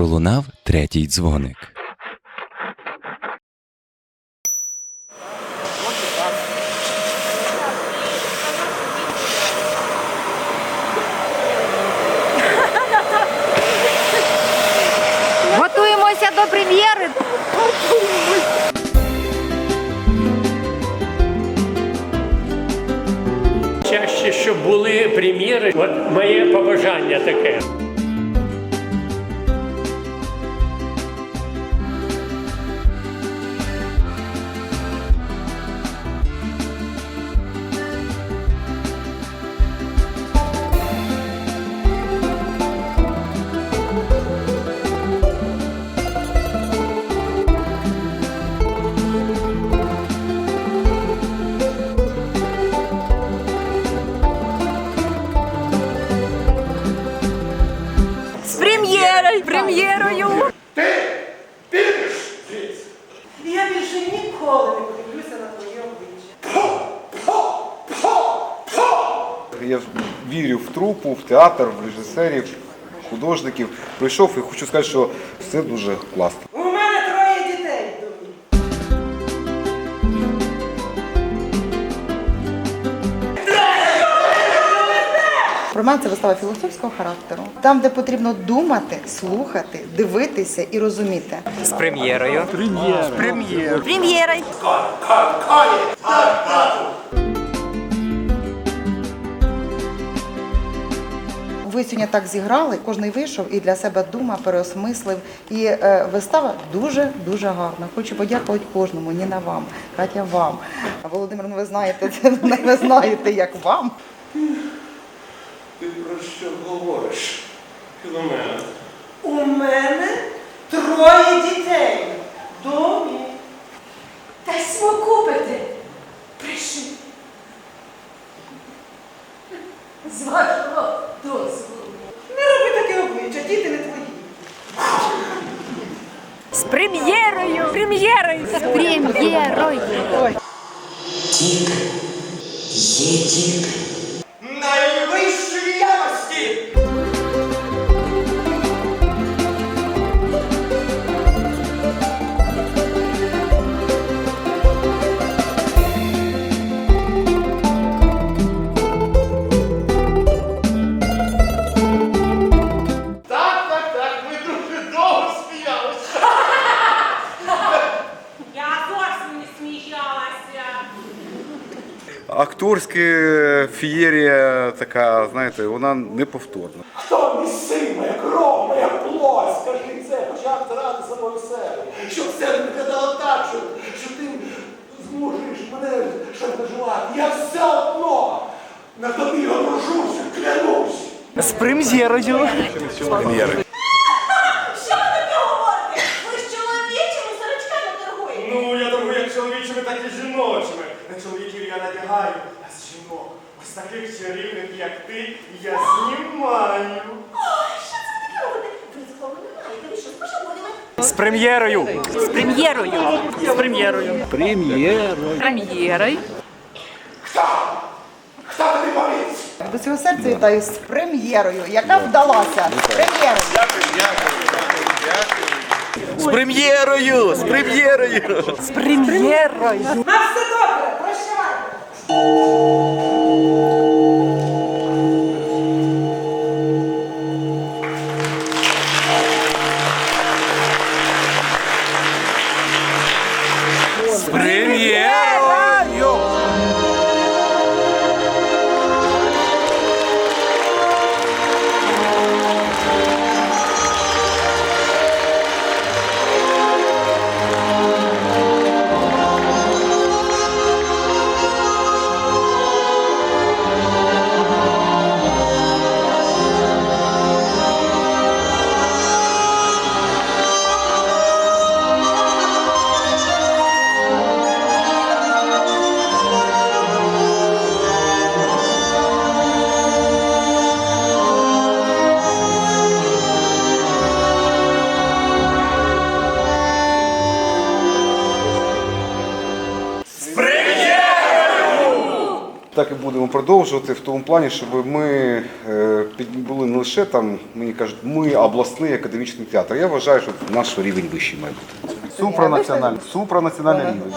пролунав третій дзвоник. Готуємося до прем'єри. Чаще, щоб були прем'єри, от моє побажання таке. Прем'єрою! Ти підеш звідси. Я більше ніколи не подивлюся на твоє обличчя. Я вірю в трупу, в театр, в режисерів, художників. Прийшов і хочу сказати, що все дуже класно. Роман це вистава філософського характеру, там, де потрібно думати, слухати, дивитися і розуміти. з прем'єрою. Прем'єрою! Ви сьогодні так зіграли, кожен вийшов і для себе думав, переосмислив. І е, вистава дуже дуже гарна. Хочу подякувати кожному, Ніна вам, Катя вам. А Володимир, ну ви знаєте, це ви знаєте, як вам. Говориш, Філомена? У мене троє дітей. в Домі. Та смо купите! Прийшли. З вашого дозволу. Не роби таке обличчя, діти не твої. З прем'єрою! Прем'єрою! З прем'єрою! Найвищої Акторська фієрія така, знаєте, вона неповторна. Хто місима, як рома, як плоть, скажи це, почав старати самого себе. Щоб все не виглядало так, що, що ти змушуєш мене шантажувати. Я все одно на тобі одружуся, клянусь. З прем'єрою. Що ви таке говорите? Ви з чоловічими сорочками торгуєте? Ну, я торгую як чоловічими, так жіночими. На чоловіків я надягаю, а з жінок, ось таких чарівних, як ти, я знімаю. Ой, що це ви таке робите? Ви ніколи не маєте. Ви що, спершу? З прем'єрою. З прем'єрою! З прем'єрою. Прем'єрою! Хто Хто тобі повіз? До цього серця вітаю з прем'єрою, яка вдалася. Прем'єрою. З прем'єрою. З прем'єрою. З прем'єрою. На все добре, прощавайте. З Так і будемо продовжувати в тому плані, щоб ми е, були не лише там, мені кажуть, ми обласний академічний театр. Я вважаю, що наш рівень вищий має бути. Супранаціональний, супранаціональний рівень.